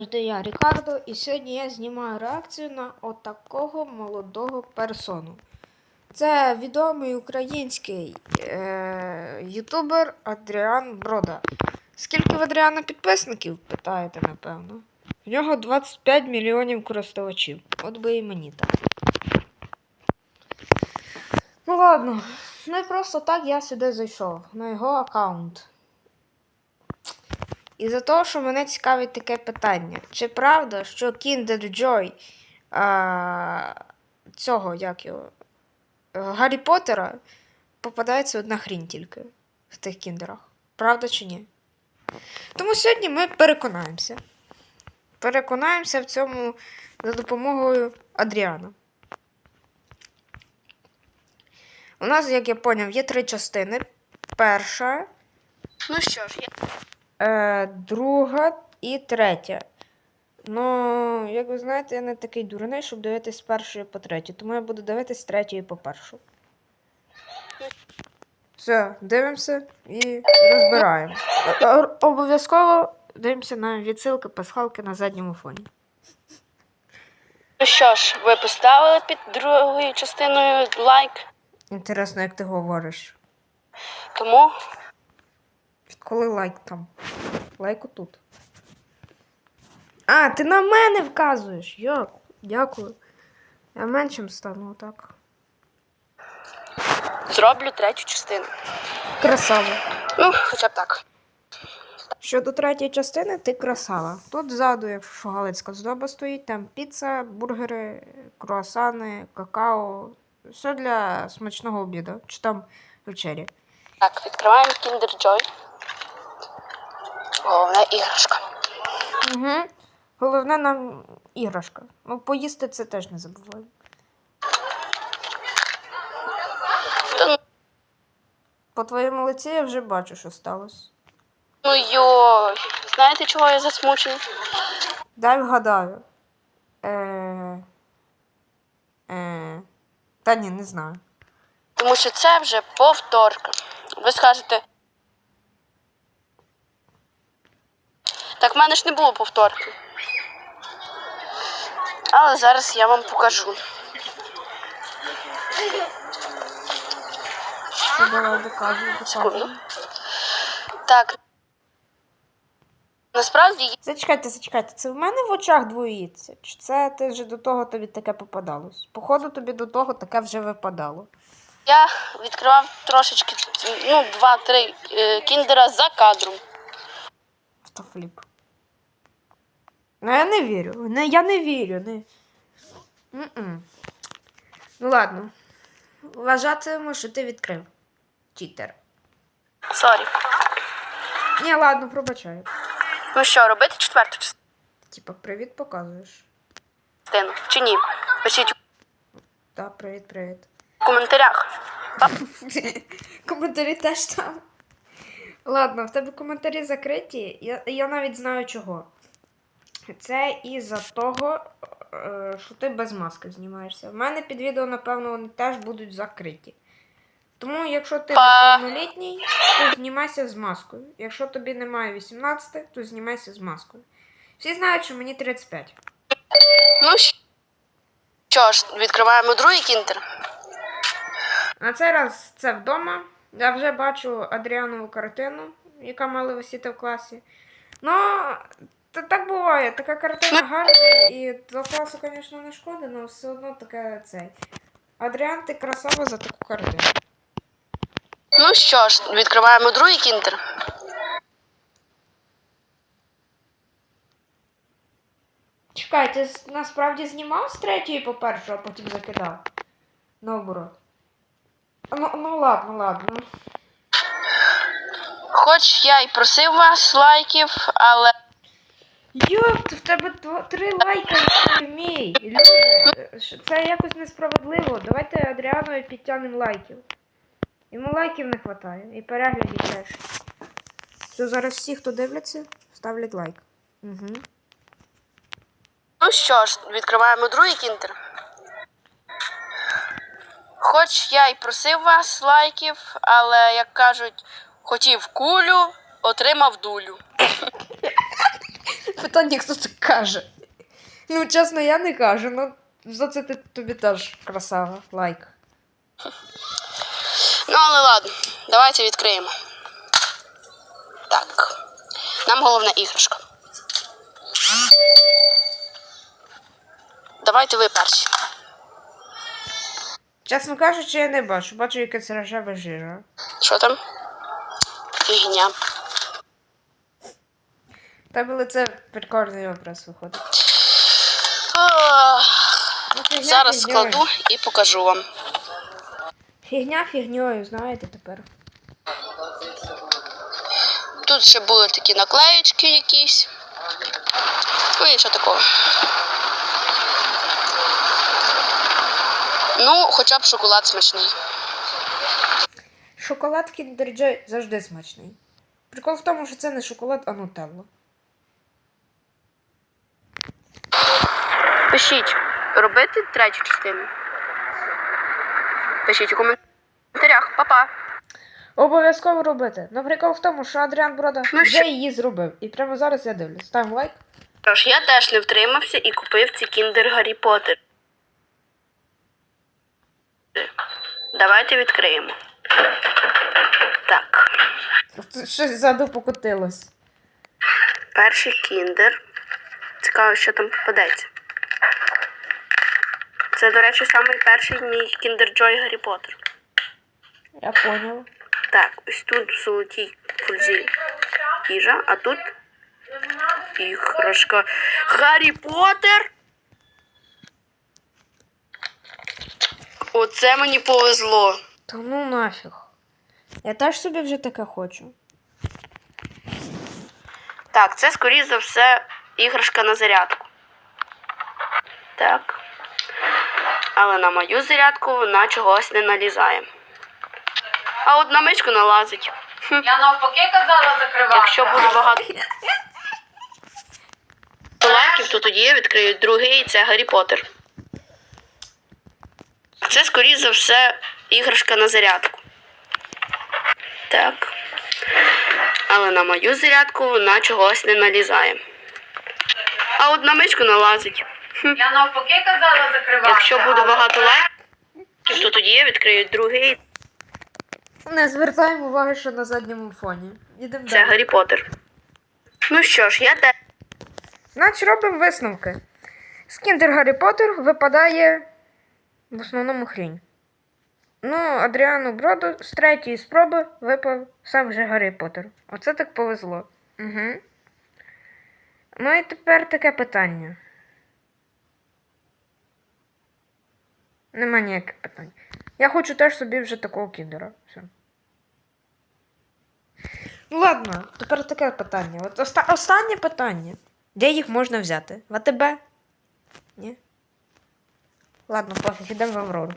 Завжди я Рікардо, і сьогодні я знімаю реакцію на отакого молодого персону. Це відомий український е- ютубер Адріан Брода. Скільки в Адріана підписників? Питаєте, напевно. В нього 25 мільйонів користувачів. От би і мені так. Ну ладно, не просто так я сюди зайшов на його аккаунт. І за того, що мене цікавить таке питання. Чи правда, що Kinder Joy а, цього, як його, Гаррі Поттера попадається одна хрінь тільки в тих кіндерах? Правда чи ні? Тому сьогодні ми переконаємося. Переконаємося в цьому за допомогою Адріана. У нас, як я поняв, є три частини. Перша. Ну що ж, я Е, друга і третя. Ну, як ви знаєте, я не такий дурний, щоб дивитись з першої по третю, тому я буду дивитись з третьої по першу. Все, дивимося і розбираємо. Е, е, Обов'язково дивимося на відсилки, пасхалки на задньому фоні. ну що ж, ви поставили під другою частиною лайк, Інтересно, як ти говориш. тому Відколи лайк там? Лайк отут. А, ти на мене вказуєш. Йо, дякую. Я меншим стану, так. зроблю третю частину. Красава. Ну, хоча б так. Щодо третьої частини, ти красава. Тут ззаду, якщо галицька здоба стоїть, там піца, бургери, круасани, какао. Все для смачного обіду. Чи там вечері. Так, відкриваємо Kinder Joy. Головна іграшка. Угу. Головне нам іграшка. Ну, поїсти це теж не ну- По твоєму лиці я вже бачу, що сталося. Ну йой. Знаєте, чого я засмучений? Дай вгадаю. Е... Е... Та ні, не знаю. Тому що це вже повторка. Ви скажете. Так в мене ж не було повторки. Але зараз я вам покажу. Давай. Так. Насправді Зачекайте, зачекайте, це в мене в очах двоїться? Чи це ти вже до того тобі таке попадалось? Походу, тобі до того таке вже випадало. я відкривав трошечки, ну, два-три е, кіндера за кадром. Автофліп. Ну, я не вірю. Не, я не вірю. Не... Ну ладно. Вважатимемо, що ти відкрив. Читер. Сорі. Ні, ладно, пробачаю. Ну що, робити четверту Типа, привіт показуєш. частину? Чи ні? Пишіть Та, привіт, привіт. у коментарях. Коментарі теж там. Ладно, в тебе коментарі закриті. Я, я навіть знаю чого. Це із-за того, е, що ти без маски знімаєшся. В мене під відео, напевно, вони теж будуть закриті. Тому, якщо ти Па. неповнолітній, то знімайся з маскою. Якщо тобі немає 18, то знімайся з маскою. Всі знають, що мені 35. Ну що ж, відкриваємо другий кіндер. На цей раз це вдома. Я вже бачу Адріанову картину, яка мала висіти в класі. Ну, та так буває, така картина гарна, і до класу, звісно, не шкода, але все одно таке цей. Адріан, ти красава за таку картину. Ну що ж, відкриваємо другий кіндер. Чекай, ти насправді знімав з третьої по першу, а потім закидав. Наоборот. Ну, ну ладно, ладно. Хоч я й просив вас лайків, але Йоп, в тебе три лайка мій. Люди, це якось несправедливо. Давайте Адріанові підтягнемо лайків. Йому лайків не вистачає. І переглядів теж. Все, зараз всі, хто дивляться, ставлять лайк. Угу. ну що ж, відкриваємо другий кіндер. Хоч я й просив вас лайків, але як кажуть, хотів кулю, отримав дулю. Питання, хто так каже. Ну, чесно, я не кажу, ну за це ти тобі теж красава. Лайк. Ну, але ладно, давайте відкриємо. Так. Нам головна іграшка. Давайте ви перші. Чесно кажучи, я не бачу. Бачу якась рожева жижа. Що там? Фігня. Тебе лице прикольний образ виходить. Ну, фігня Зараз фігньою. складу і покажу вам. Фігня фігньою, знаєте тепер. Тут ще були такі наклеєчки якісь. Ну і що такого. Ну, хоча б шоколад смачний. Шоколад Joy завжди смачний. Прикол в тому, що це не шоколад, а нутелла. Пишіть, робити третю частину. Пишіть у коментарях. Па-па. Обов'язково робити. Ну, прикол в тому, що Адріан Брода Ну, вже що? її зробив. І прямо зараз я дивлюсь. Ставимо лайк. Тож я теж не втримався і купив ці кіндер Гаррі Поттер. Давайте відкриємо. Так. Щось ззаду покотилось. Перший кіндер. Цікаво, що там попадеться. Це, до речі, самий перший мій кіндер Джой Гаррі Поттер. Я поняв. Так, ось тут в золотій фользі їжа, а тут іграшка Гаррі Поттер. Оце мені повезло. Та ну нафіг. Я теж собі вже таке хочу. Так, це, скоріш за все, іграшка на зарядку. Так. Але на мою зарядку вона чогось не налізає. А от на мишку налазить. Я навпаки казала закривати. Якщо буде багато лайків, то тоді я відкрию другий, і це Гаррі Поттер. Це, скоріш за все, іграшка на зарядку. Так. Але на мою зарядку вона чогось не налізає. А от на мишку налазить. Я навпаки казала закривати. Якщо буде багато лайків, то тоді я відкрию другий, Не звертаємо уваги, що на задньому фоні. Ідемо це далі. Гаррі Поттер. Ну що ж, я теж. Значить, робимо висновки. З Кіндер Гаррі Поттер випадає в основному хрінь. Ну, Адріану Броду з третьої спроби випав сам же Гаррі Поттер. Оце так повезло. Угу. Ну і тепер таке питання. Нема ніяких питань. Я хочу теж собі вже такого кіндера. Все. Ну ладно, тепер таке питання. От оста- останнє питання. Де їх можна взяти? В АТБ? Ні? Ладно, пофіг, ідемо в Аврору.